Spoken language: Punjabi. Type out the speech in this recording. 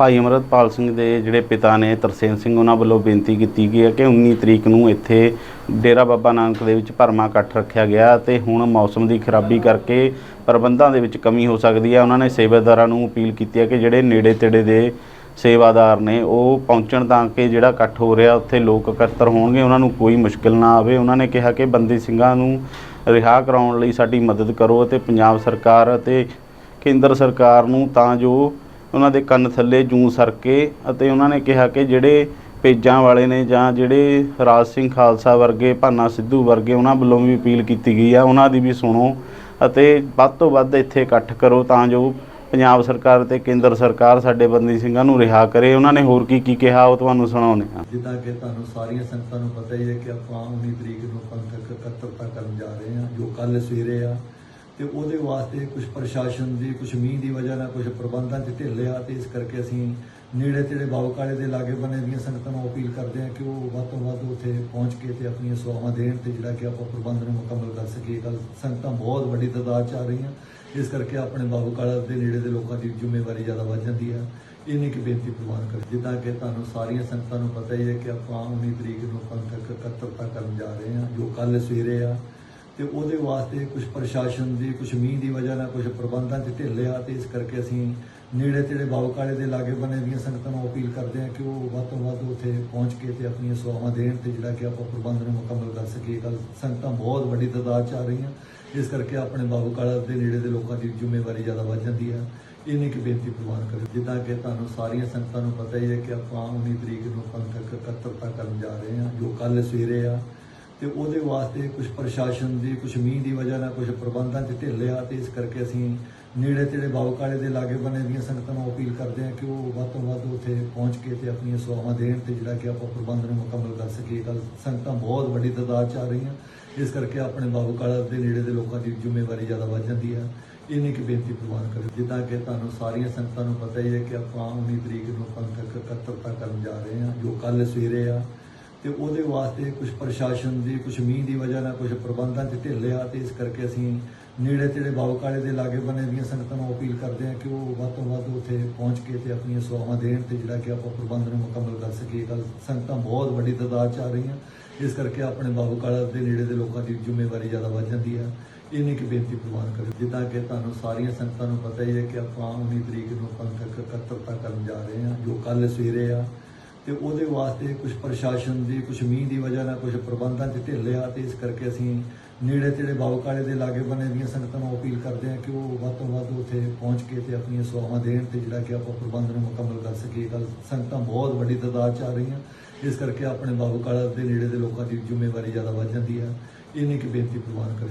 ਭਾਈ ਅਮਰਤਪਾਲ ਸਿੰਘ ਦੇ ਜਿਹੜੇ ਪਿਤਾ ਨੇ ਤਰਸੇਮ ਸਿੰਘ, ਉਹਨਾਂ ਵੱਲੋਂ ਬੇਨਤੀ ਕੀਤੀ ਗਈ ਹੈ ਕਿ 19 ਤਰੀਕ ਨੂੰ ਇੱਥੇ ਡੇਰਾ ਬਾਬਾ ਨਾਨਕ ਦੇ ਵਿੱਚ ਭਰਮਾ ਇਕੱਠ ਰੱਖਿਆ ਗਿਆ ਤੇ ਹੁਣ ਮੌਸਮ ਦੀ ਖਰਾਬੀ ਕਰਕੇ ਪ੍ਰਬੰਧਾਂ ਦੇ ਵਿੱਚ ਕਮੀ ਹੋ ਸਕਦੀ ਹੈ। ਉਹਨਾਂ ਨੇ ਸੇਵਾਦਾਰਾਂ ਨੂੰ ਅਪੀਲ ਕੀਤੀ ਹੈ ਕਿ ਜਿਹੜੇ ਨੇੜੇ ਤੇੜੇ ਦੇ ਸੇਵਾਦਾਰ ਨੇ, ਉਹ ਪਹੁੰਚਣ ਤਾਂ ਕਿ ਜਿਹੜਾ ਇਕੱਠ ਹੋ ਰਿਹਾ, ਉੱਥੇ ਲੋਕ ਇਕੱਤਰ ਹੋਣਗੇ। ਉਹਨਾਂ ਨੂੰ ਕੋਈ ਮੁਸ਼ਕਿਲ ਨਾ ਆਵੇ। ਉਹਨਾਂ ਨੇ ਕਿਹਾ ਕਿ ਬੰਦੀ ਸਿੰਘਾਂ ਨੂੰ ਰਿਹਾ ਕਰਾਉਣ ਲਈ ਸਾਡੀ ਮਦਦ ਕਰੋ ਅਤੇ ਪੰਜਾਬ ਸਰਕਾਰ ਅਤੇ ਕੇਂਦਰ ਸਰਕਾਰ ਨੂੰ ਤਾਂ ਜੋ ਉਹਨਾਂ ਦੇ ਕੰਨ ਥੱਲੇ ਜੂੰ ਸਰਕੇ ਅਤੇ ਉਹਨਾਂ ਨੇ ਕਿਹਾ ਕਿ ਜਿਹੜੇ ਪੇਜਾਂ ਵਾਲੇ ਨੇ ਜਾਂ ਜਿਹੜੇ ਰਾਜ ਸਿੰਘ ਖਾਲਸਾ ਵਰਗੇ, ਭਾਨਾ ਸਿੱਧੂ ਵਰਗੇ, ਉਹਨਾਂ ਵੱਲੋਂ ਵੀ ਅਪੀਲ ਕੀਤੀ ਗਈ ਆ। ਉਹਨਾਂ ਦੀ ਵੀ ਸੁਣੋ ਅਤੇ ਵੱਧ ਤੋਂ ਵੱਧ ਇੱਥੇ ਇਕੱਠ ਕਰੋ ਤਾਂ ਜੋ ਪੰਜਾਬ ਸਰਕਾਰ ਤੇ ਕੇਂਦਰ ਸਰਕਾਰ ਸਾਡੇ ਬੰਦੀ ਸਿੰਘਾਂ ਨੂੰ ਰਿਹਾ ਕਰੇ। ਉਹਨਾਂ ਨੇ ਹੋਰ ਕੀ ਕੀ ਕਿਹਾ, ਉਹ ਤੁਹਾਨੂੰ ਸੁਣਾਉਂਦੇ ਹਾਂ। ਜਿੱਦਾਂ ਕਿ ਤੁਹਾਨੂੰ ਸਾਰੀਆਂ ਸੰਗਤਾਂ ਨੂੰ ਪਤਾ ਹੀ ਹੈ ਕਿ ਆਪਾਂ 19 ਤਰੀਕ ਨੂੰ ਪੰਥਕ ਇਕੱਤਰਤਾ ਕਰਨ ਜਾ ਰਹੇ ਹਾਂ, ਜੋ ਕੱਲ ਸਵੇਰੇ ਆ। ਤੇ ਉਹਦੇ ਵਾਸਤੇ ਕੁਝ ਪ੍ਰਸ਼ਾਸਨ ਦੀ ਕੁਝ ਮੀਂਹ ਦੀ ਵਜ੍ਹਾ ਨਾਲ ਕੁਝ ਪ੍ਰਬੰਧਾਂ 'ਚ ਢਿੱਲ ਆ ਤੇ ਇਸ ਕਰਕੇ ਅਸੀਂ ਨੇੜੇ ਤੇੜੇ ਬਾਬੂਕਾਲੇ ਦੇ ਲਾਗੇ ਬੰਨੇ ਦੀਆਂ ਸੰਗਤਾਂ ਨੂੰ ਅਪੀਲ ਕਰਦੇ ਹਾਂ ਕਿ ਉਹ ਵੱਧ ਤੋਂ ਵੱਧ ਉੱਥੇ ਪਹੁੰਚ ਕੇ ਤੇ ਆਪਣੀਆਂ ਸੇਵਾਵਾਂ ਦੇਣ ਤੇ ਜਿਹੜਾ ਕਿ ਆਪਾਂ ਪ੍ਰਬੰਧ ਨੂੰ ਮੁਕੰਮਲ ਕਰ ਸਕੀਏ। ਕੱਲ ਸੰਗਤਾਂ ਬਹੁਤ ਵੱਡੀ ਤਾਦਾਦ 'ਚ ਆ ਰਹੀਆਂ। ਇਸ ਕਰਕੇ ਆਪਣੇ ਬਾਬੂਕਾਲਾ ਦੇ ਨੇੜੇ ਦੇ ਲੋਕਾਂ ਦੀ ਜ਼ਿੰਮੇਵਾਰੀ ਜ਼ਿਆਦਾ ਵੱਧ ਜਾਂਦੀ ਆ। ਇਹਨੇ ਕਿ ਬੇਨਤੀ ਪ੍ਰਵਾਨ ਕਰ। ਜਿੱਦਾਂ ਕਿ ਤੁਹਾਨੂੰ ਸਾਰੀਆਂ ਸੰਗਤਾਂ ਨੂੰ ਪਤਾ ਹੀ ਹੈ ਕਿ ਆਪਾਂ 19 ਤਰੀਕ ਨੂੰ ਪੰਥਕ ਇਕੱਤਰਤਾ ਕਰਨ ਜਾ ਰਹੇ ਹਾਂ, ਜੋ ਕੱਲ ਸਵੇਰੇ ਆ। ਤੇ ਉਹਦੇ ਵਾਸਤੇ ਕੁਝ ਪ੍ਰਸ਼ਾਸਨ ਦੀ ਕੁਝ ਮੀਂਹ ਦੀ ਵਜ੍ਹਾ ਨਾਲ ਕੁਝ ਪ੍ਰਬੰਧਾਂ 'ਚ ਢਿੱਲ ਆ ਤੇ ਇਸ ਕਰਕੇ ਅਸੀਂ ਨੇੜੇ ਤੇੜੇ ਬਾਬੂਕਾਲੇ ਦੇ ਲਾਗੇ ਬਣੇ ਦੀਆਂ ਸੰਗਤਾਂ ਨੂੰ ਅਪੀਲ ਕਰਦੇ ਹਾਂ ਕਿ ਉਹ ਵੱਧ ਤੋਂ ਵੱਧ ਉੱਥੇ ਪਹੁੰਚ ਕੇ ਤੇ ਆਪਣੀਆਂ ਸੇਵਾਵਾਂ ਦੇਣ ਤੇ ਜਿਹੜਾ ਕਿ ਆਪਾਂ ਪ੍ਰਬੰਧ ਨੂੰ ਮੁਕੰਮਲ ਕਰ ਸਕੀਏ। ਕੱਲ ਸੰਗਤਾਂ ਬਹੁਤ ਵੱਡੀ ਤਾਦਾਦ 'ਚ ਆ ਰਹੀਆਂ। ਇਸ ਕਰਕੇ ਆਪਣੇ ਬਾਬੂਕਾਲਾ ਦੇ ਨੇੜੇ ਦੇ ਲੋਕਾਂ ਦੀ ਜ਼ਿੰਮੇਵਾਰੀ ਜ਼ਿਆਦਾ ਵੱਧ ਜਾਂਦੀ ਆ ਇਹਨੇ ਕਿ ਬੇਨਤੀ ਪ੍ਰਵਾਨ ਕਰ। ਜਿੱਦਾਂ ਕਿ ਤੁਹਾਨੂੰ ਸਾਰੀਆਂ ਸੰਗਤਾਂ ਨੂੰ ਪਤਾ ਹੀ ਹੈ ਕਿ ਆਪਾਂ 19 ਤਰੀਕ ਨੂੰ ਪੰਥਕ ਇਕੱਤਰਤਾ ਕਰਨ ਜਾ ਰਹੇ ਹਾਂ, ਜੋ ਕੱਲ ਸਵੇਰੇ ਆ। ਤੇ ਉਹਦੇ ਵਾਸਤੇ ਕੁਝ ਪ੍ਰਸ਼ਾਸਨ ਦੀ ਕੁਝ ਮੀਂਹ ਦੀ ਵਜ੍ਹਾ ਨਾਲ ਕੁਝ ਪ੍ਰਬੰਧਾਂ 'ਚ ਢਿੱਲ ਆ ਤੇ ਇਸ ਕਰਕੇ ਅਸੀਂ ਨੇੜੇ ਤੇੜੇ ਬਾਬੂ ਕਾਲੇ ਦੇ ਲਾਗੇ ਬਣੇ ਦੀਆਂ ਸੰਗਤਾਂ ਨੂੰ ਅਪੀਲ ਕਰਦੇ ਹਾਂ ਕਿ ਉਹ ਵੱਧ ਤੋਂ ਵੱਧ ਉੱਥੇ ਪਹੁੰਚ ਕੇ ਤੇ ਆਪਣੀਆਂ ਸੇਵਾਵਾਂ ਦੇਣ ਤੇ ਜਿਹੜਾ ਕਿ ਆਪਾਂ ਪ੍ਰਬੰਧ ਨੂੰ ਮੁਕੰਮਲ ਕਰ ਸਕੀਏ। ਕੱਲ ਸੰਗਤਾਂ ਬਹੁਤ ਵੱਡੀ ਤਾਦਾਦ 'ਚ ਆ ਰਹੀਆਂ। ਇਸ ਕਰਕੇ ਆਪਣੇ ਬਾਬੂਕਾਲਾ ਦੇ ਨੇੜੇ ਦੇ ਲੋਕਾਂ ਦੀ ਜ਼ਿੰਮੇਵਾਰੀ ਜ਼ਿਆਦਾ ਵੱਧ ਜਾਂਦੀ ਆ। ਇਹਨੇ ਕਿ ਬੇਨਤੀ ਪ੍ਰਵਾਨ ਕਰ। ਜਿੱਦਾਂ ਕਿ ਤੁਹਾਨੂੰ ਸਾਰੀਆਂ ਸੰਗਤਾਂ ਨੂੰ ਪਤਾ ਹੀ ਹੈ ਕਿ ਆਪਾਂ 19 ਤਰੀਕ ਨੂੰ ਪੰਥਕ ਇਕੱਤਰਤਾ ਕਰਨ ਜਾ ਰਹੇ ਹਾਂ, ਜੋ ਕੱਲ ਸਵੇਰੇ ਆ। ਤੇ ਉਹਦੇ ਵਾਸਤੇ ਕੁਝ ਪ੍ਰਸ਼ਾਸਨ ਦੀ ਕੁਝ ਮੀਂਹ ਦੀ ਵਜ੍ਹਾ ਨਾਲ ਕੁਝ ਪ੍ਰਬੰਧਾਂ 'ਚ ਢਿੱਲ ਆ ਤੇ ਇਸ ਕਰਕੇ ਅਸੀਂ ਨੇੜੇ ਤੇੜੇ ਬਾਬੂਕਾਲੇ ਦੇ ਲਾਗੇ ਬਣੇ ਦੀਆਂ ਸੰਗਤਾਂ ਨੂੰ ਅਪੀਲ ਕਰਦੇ ਹਾਂ ਕਿ ਉਹ ਵੱਧ ਤੋਂ ਵੱਧ ਉੱਥੇ ਪਹੁੰਚ ਕੇ ਤੇ ਆਪਣੀਆਂ ਸੇਵਾਵਾਂ ਦੇਣ ਤੇ ਜਿਹੜਾ ਕਿ ਆਪਾਂ ਪ੍ਰਬੰਧ ਨੂੰ ਮੁਕੰਮਲ ਕਰ ਸਕੀਏ। ਗੱਲ ਸੰਗਤਾਂ ਬਹੁਤ ਵੱਡੀ ਤਾਦਾਦ 'ਚ ਆ ਰਹੀਆਂ। ਇਸ ਕਰਕੇ ਆਪਣੇ ਬਾਬੂਕਾਲਾ ਦੇ ਨੇੜੇ ਦੇ ਲੋਕਾਂ ਦੀ ਜ਼ਿੰਮੇਵਾਰੀ ਜ਼ਿਆਦਾ ਵੱਧ ਜਾਂਦੀ ਆ ਇਹਨੇ ਕਿ ਬੇਨਤੀ ਪ੍ਰਵਾਨ ਕਰ ਜਿੱਦਾਂ ਕਿ ਤੁਹਾਨੂੰ ਸਾਰੀਆਂ ਸੰਗਤਾਂ ਨੂੰ ਪਤਾ ਹੀ ਹੈ ਕਿ ਆਪਾਂ 19 ਤਰੀਕ ਨੂੰ ਪੰਥਕ ਇਕੱਤਰਤਾ ਕਰਨ ਜਾ ਰਹੇ ਹਾਂ, ਜੋ ਕੱਲ ਸਵੇਰੇ ਆ। ਤੇ ਉਹਦੇ ਵਾਸਤੇ ਕੁਝ ਪ੍ਰਸ਼ਾਸਨ ਦੀ ਕੁਝ ਮੀਂਹ ਦੀ ਵਜ੍ਹਾ ਨਾਲ ਕੁਝ ਪ੍ਰਬੰਧਾਂ 'ਚ ਢਿੱਲ ਆ ਤੇ ਇਸ ਕਰਕੇ ਅਸੀਂ ਨੇੜੇ ਤੇੜੇ ਬਾਬੂਕਾਲੇ ਦੇ ਲਾਗੇ ਬੰਨੇ ਦੀਆਂ ਸੰਗਤਾਂ ਨੂੰ ਅਪੀਲ ਕਰਦੇ ਹਾਂ ਕਿ ਉਹ ਵੱਧ ਤੋਂ ਵੱਧ ਉੱਥੇ ਪਹੁੰਚ ਕੇ ਤੇ ਆਪਣੀਆਂ ਸੇਵਾਵਾਂ ਦੇਣ ਤੇ ਜਿਹੜਾ ਕਿ ਆਪਾਂ ਪ੍ਰਬੰਧ ਨੂੰ ਮੁਕੰਮਲ ਕਰ ਸਕੀਏ। ਕੱਲ ਸੰਗਤਾਂ ਬਹੁਤ ਵੱਡੀ ਤਾਦਾਦ 'ਚ ਆ ਰਹੀਆਂ। ਇਸ ਕਰਕੇ ਆਪਣੇ ਬਾਬੂਕਾਲਾ ਦੇ ਨੇੜੇ ਦੇ ਲੋਕਾਂ ਦੀ ਜ਼ਿੰਮੇਵਾਰੀ ਜ਼ਿਆਦਾ ਵੱਧ ਜਾਂਦੀ ਆ। ਇਹਨੇ ਕਿ ਬੇਨਤੀ ਪ੍ਰਵਾਨ ਕਰ।